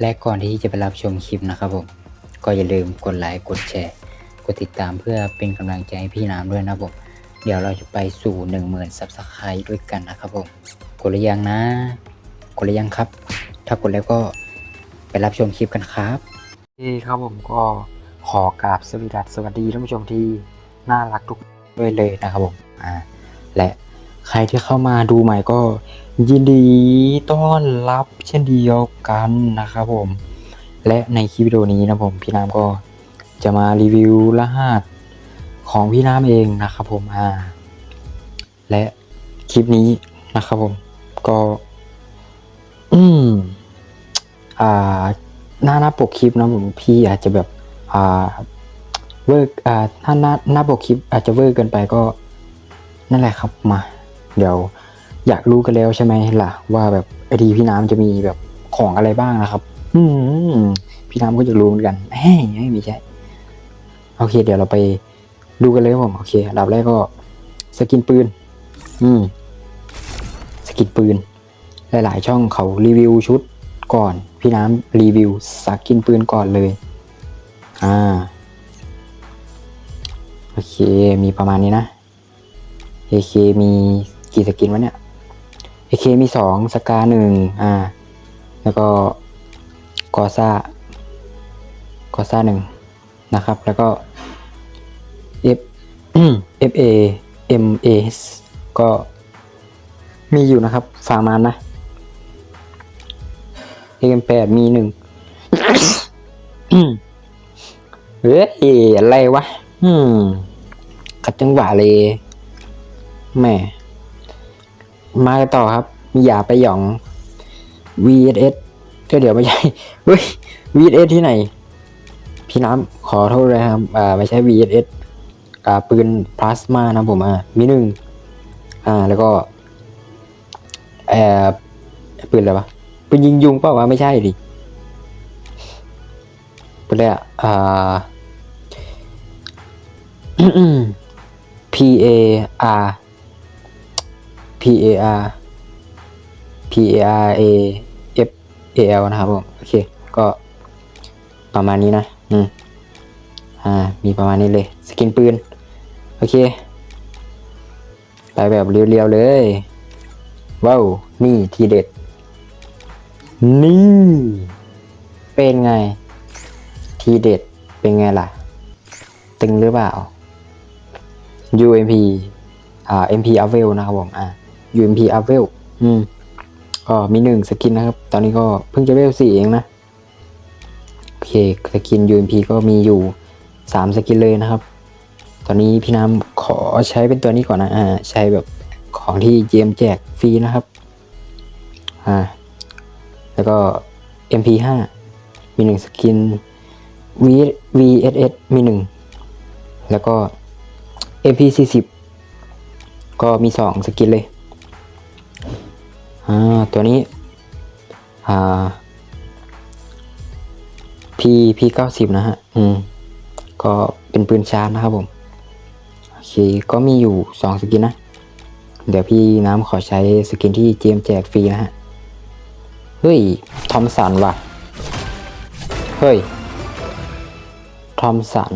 และก่อนที่จะไปรับชมคลิปนะครับผม ก็อย่าลืมกดไลค์ กดแชร์ กดติดตามเพื่อเป็นกำลังใจให้พี่น้ำด้วยนะครับผม เดี๋ยวเราจะไปสู่ 1 0,000ซับสไครต์ด้วยกันนะครับผม กดหรือยังนะ กดหรือยังครับ ถ้ากดแล้วก็ไปรับชมคลิปกันครับนี่ครับผมก็ขอกราบสวัสดีสวัสดีท่านผู้ชมที่น่ารักทุกด้วยเลยนะครับผม อ่า และ ใครที่เข้ามาดูใหม่ก็ยินดีต้อนรับเช่นเดียวกันนะครับผม และในคลิปวิดีโอนี้นะผมพี่น้ำก็จะมารีวิวรหัสของพี่น้ำเองนะครับผมอ่าและคลิปนี้นะครับผมก็อืมอ่าหน้าหน้าปกคลิปนะผมพี่อาจจะแบบอ่าเวอร์อ่าถ้าหน้าหน้าปกคลิปอาจจะเวอร์เกินไปก็นั่นแหละครับมา เดี๋ยวอยากรู้กันแล้วใช่ไหมล่ะ ว่าแบบไอดีพี่น้ำจะมีแบบของอะไรบ้างนะครับ อืมพี่น้ำก็จะรู้เหมือนกันเฮ้ยไม่ใช่โอเค เดี๋ยวเราไปดูกันเลยผมโอเคดับแรกก็สกินปืน อืม สกินปืน หลายๆ ช่องเขารีวิวชุดก่อน พี่น้ำรีวิวสกินปืนก่อนเลย อ่า โอเค มีประมาณนี้นะ AK มี กี่สกินวะเนี่ย AK มีสองสกาหนึ่งอ่า แล้วก็กอซ่ากอซ่าหนึ่งนะครับ แล้วก็ F FA MAS ก็มีอยู่นะครับฝากมานนะ M8 มีหนึ่งเฮ้ยอะไรวะ อืมขัดจังหวะเลยแม่ มาต่อครับอย่าไปหยอง VSS ก็เดี๋ยวไม่ใช่เฮ้ย VSS ที่ไหน พี่น้ำขอโทษเลยครับ อ่าไม่ใช่ VSS อ่าปืนพลาสมานะผมอะมีหนึ่งอ่าแล้วก็เอ่อปืนอะไรวะปืนยิงยุงเปล่าวะไม่ใช่ดิปืนอะไรอะอ่า P A R A R P A R A F A L นะครับผมโอเคก็ประมาณนี้นะอืมอ่ามีประมาณนี้เลย สกินปืน โอเค ไปแบบเรียวๆเลย ว้าว นี่ทีเด็ด นี่ เป็นไง ทีเด็ดเป็นไงล่ะ ตึงหรือเปล่า UMP อ่า MP a v e l นะครับผม อ่า UMP a v e l อืมก็มีหนึ่งสกินนะครับ ตอนนี้ก็เพิ่งจะเวลสี่เองนะ โอเค สกิน UMP ก็มีอยู่สามสกินเลยนะครับ ตอนนี้พี่น้ำขอใช้เป็นตัวนี้ก่อนนะ อ่า ใช้แบบของที่เจมแจกฟรีนะครับ อ่า แล้วก็ MP5 มีหนึ่งสกิน V VSS มีหนึ่ง แล้วก็ MP40 ก็มีสองสกินเลย อ่าตัวนี้อ่า P P90 นะฮะ อืม ก็เป็นปืนชาร์จนะครับผม โอเค ก็มีอยู่สองสกินนะ เดี๋ยวพี่น้ำขอใช้สกินที่เจมแจกฟรีนะฮะ เฮ้ย ทอมสันว่ะ เฮ้ย ทอมสัน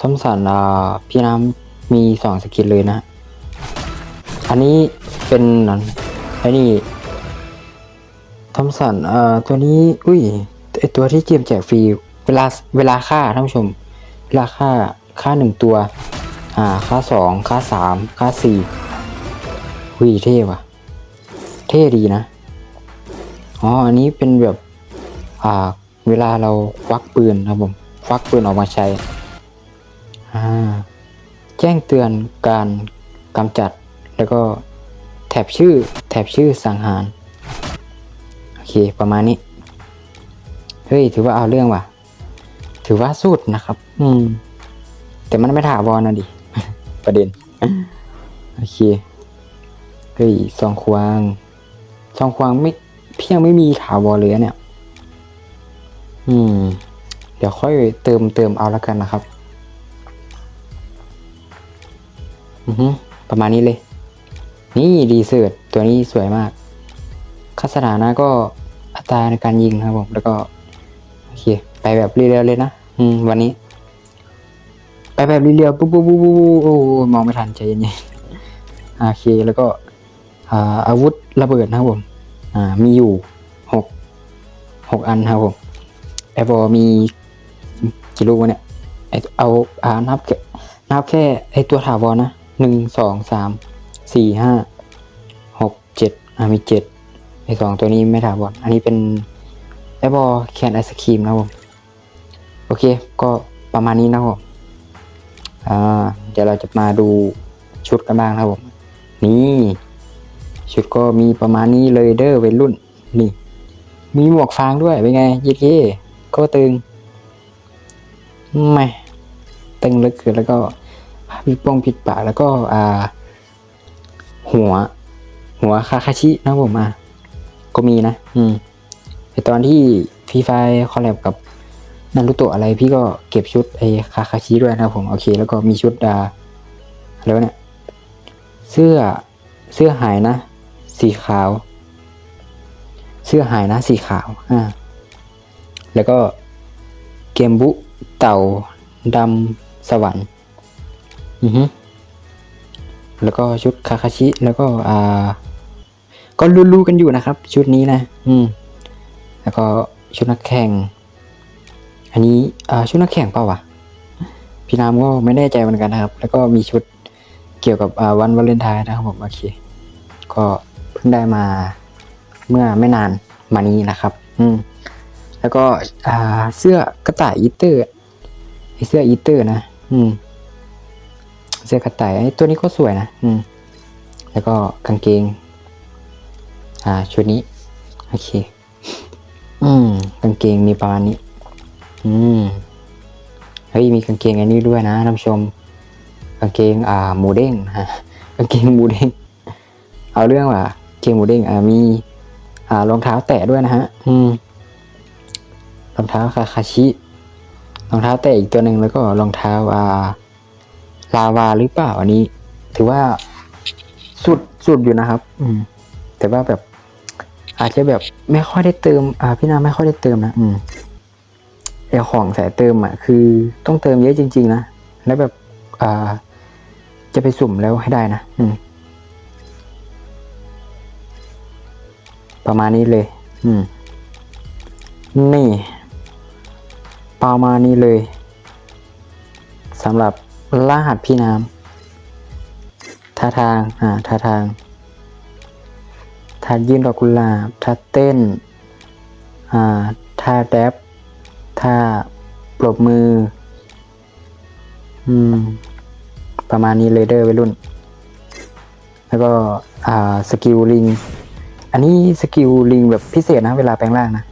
ทอมสันอ่า พี่น้ำมีสองสกินเลยนะ อันนี้เป็น ไอ้นี่ทอมสันเอ่าตัวนี้ อุ้ยไอตัวที่เกมแจกฟรี เวลาเวลาค่าท่านผู้ชม เวลาค่าค่าหนึ่งตัว อ่า ค่าสองค่าสามค่าสี่หุยเท่ว่ะ เท่ดีนะ อ๋อ อันนี้เป็นแบบ อ่า เวลาเราควักปืนนะครับผม ควักปืนออกมาใช้ อ่า แจ้งเตือนการกำจัดแล้วก็ แถบชื่อแถบชื่อสังหารโอเคประมาณนี้ เฮ้ย ถือว่าเอาเรื่องว่ะ ถือว่าสุดนะครับ อืม แต่มันไม่ถาวรนะดิ ประเด็น โอเค เฮ้ยซองควางซองควางไม่เพียงไม่มีถาวรเลยอเนี่ย อืม เดี๋ยวค่อยเติมเติมเอาแล้วกันนะครับ อือประมาณนี้เลย นี่ดีเซิร์ตตัวนี้สวยมากค่าสถานะก็อัตราในการยิงครับผมแล้วก็โอเคไปแบบเรียวๆเลยนะอืมวันนี้ ไปแบบเรียวๆปุ๊บปุ๊บปุ๊บปุ๊บโอ้มองไม่ทันใจเย็นๆโอเคแล้วก็อาอาวุธระเบิดนะครับผมอ่ามีอยู่หกหกอันครับผมไอบอมีกี่ลูกวะเนี่ยเอาอ่านับแค่นับแค่ไอตัวถาวรนะหนึ่งสองสาม สี่ห้าหกเจ็ดอ่ามีเจ็ดไอสองตัวนี้ไม่ถาวรอันนี้เป็นไอบอแคนไอศครีมนะผมโอเค ก็ประมาณนี้นะครับผมอ่าเดี๋ยวเราจะมาดูชุดกันบ้างนะผมนี่ชุดก็มีประมาณนี้เลยเด้อวัยรุ่นนี่มีหมวกฟางด้วยเป็นไงยีเท่ก็ตึงไม่ตึงเลึกเกินแล้วก็ปิดป้องปิดปากแล้วก็อ่า หัว หัวคาคาชินะผมอะก็มีนะ อืมไอตอนที่ฟรีไฟคอลแลบกับนารุโตะอะไรพี่ก็เก็บชุดไอคาคาชิด้วยนะผมโอเค แล้วก็มีชุดดาอะไรวเนี่ย เสื้อเสื้อหายนะ สีขาว เสื้อหายนะสีขาวอ่าแล้วก็เกมบุเต่าดำสวรรค์อือฮึ แล้วก็ชุดคาคาชิ แล้วก็อ่า ก็รู้ๆกันอยู่นะครับ ชุดนี้นะ อืม แล้วก็ชุดนักแข่ง อันนี้อ่าชุดนักแข่งเปล่าวะพี่นามก็ไม่แน่ใจเหมือนกันนะครับ แล้วก็มีชุดเกี่ยวกับวันวาเลนไทน์นะครับผมโอเค ก็เพิ่งได้มาเมื่อไม่นานมานี้นะครับ อืม แล้วก็อ่าเสื้อกระต่ายอีเตอร์เสื้ออีเตอร์นะ อืม เสื้อกระต่ายไอตัวนี้ก็สวยนะอืมแล้วก็กางเกง อ่าชุดนี้ โอเค อืมกางเกงมีประมาณนี้ อืมเฮ้ยมีกางเกงอันนี้ด้วยนะท่านผู้ชม กางเกงอ่าหมูเด้งฮะกางเกงหมูเด้ง เอาเรื่องว่ะเกงหมูเด้งอ่ามี อ่ารองเท้าแตะด้วยนะฮะ อืมรองเท้าคาคาชิรองเท้าแตะอีกตัวหนึ่งแล้วก็รองเท้าอ่า ลาวาหรือเปล่าอันนี้ ถือว่าสุดสุดอยู่นะครับ อืม แต่ว่าแบบ อาจจะแบบไม่ค่อยได้เติม อ่า พี่นาไม่ค่อยได้เติมนะอืมไอของสายเติมอะ คือต้องเติมเยอะจริง ๆ นะแล้วแบบ อ่า จะไปสุ่มแล้วให้ได้นะอืม ประมาณนี้เลย อืม นี่ ประมาณนี้เลยสำหรับ รหัสพี่น้ำท่าทาง อ่าท่าทางท่ายืนดอกกุหลาบท่าเต้น อ่าท่าแดบท่าปรบมือ อืม ประมาณนี้เลยเด้อวัยรุ่น แล้วก็ อ่า สกิลลิง อันนี้สกิลลิงแบบพิเศษนะ เวลาแปลงร่างนะ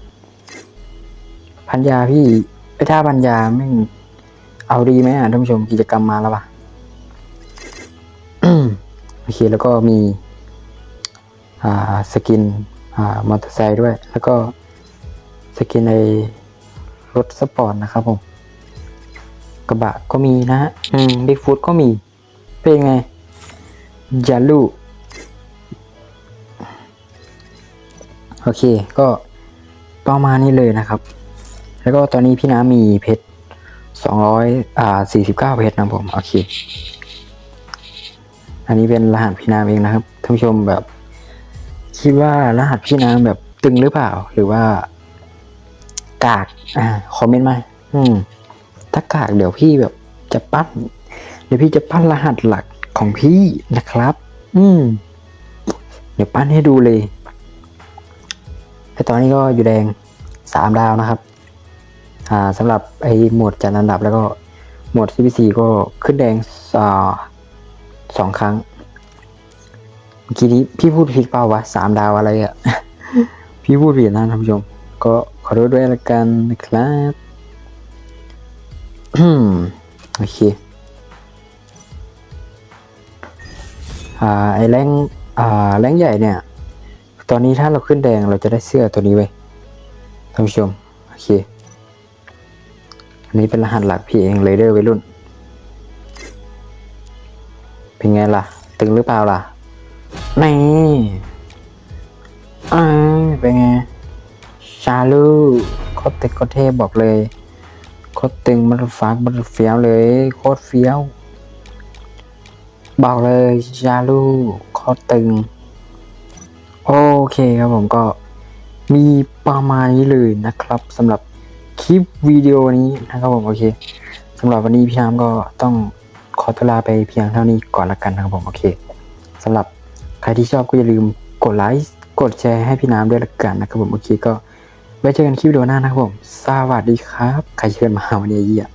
พันยาพี่ไปท่าพันยาไม่ เอาดีไหมอะท่านผู้ชมกิจกรรมมาแล้วปะโอเคแล้วก็มีอ่าสกินอ่ามอเตอร์ไซค์ด้วย แล้วก็สกินในรถสปอร์ตนะครับผม กระบะก็มีนะฮะอืมบิ๊กฟุตก็มี เป็นไงยาลูโอเค ก็ประมาณนี้เลยนะครับ แล้วก็ตอนนี้พี่น้ำมีเพชร สองร้อยอ่าสี่สิบเก้าเพชรนะผม โอเค อันนี้เป็นรหัสพี่น้ำเองนะครับท่านผู้ชมแบบ คิดว่ารหัสพี่น้ำแบบตึงหรือเปล่า หรือว่า กาก อ่า คอมเมนต์มา อืม ถ้ากากเดี๋ยวพี่แบบจะปั้น เดี๋ยวพี่จะปั้นรหัสหลักของพี่นะครับ อืม เดี๋ยวปั้นให้ดูเลยแต่ตอนนี้ก็อยู่แดงสามดาวนะครับ สำหรับไอ้โหมดจัดอันดับแล้วก็โหมด CPC ก็ขึ้นแดงอ่าสองครั้งเมื่อกี้นี้พี่พูดผิดเปล่าวะสามดาวอะไรอะพี่พูดผิดนะท่านผู้ชม ก็ขอโทษด้วยละกันนะครับโอเคอ่าไอแรงอ่าแรงใหญ่เนี่ย ตอนนี้ถ้าเราขึ้นแดงเราจะได้เสื้อตัวนี้ไว้ท่านผู้ชม โอเค อันนี้เป็นรหัสหลักพี่เองเลยเดอร์วัยรุ่น เป็นไงล่ะ ตึงหรือเปล่าล่ะ นี่อ่าเป็นไง ชาลูโคตรเต็กโคตรเทพบอกเลยโคตรตึงมันฟักมันเฟี้ยวเลยโคตรเฟี้ยว บอกเลยชาลูโคตรตึง โอเคครับผมก็มีประมาณนี้เลยนะครับสำหรับ คลิปวิดีโอนี้นะครับผมโอเคสำหรับวันนี้พี่น้ำก็ต้องขอตัวลาไปเพียงเท่านี้ก่อนละกันนะครับผมโอเคสำหรับใครที่ชอบก็อย่าลืมกดไลค์กดแชร์ให้พี่น้ำด้วยละกันนะครับผมโอเคก็ไว้เจอกันคลิปวิดีโอหน้านะครับผมสวัสดีครับ ใครเชิญมาวันนี้เยี่ย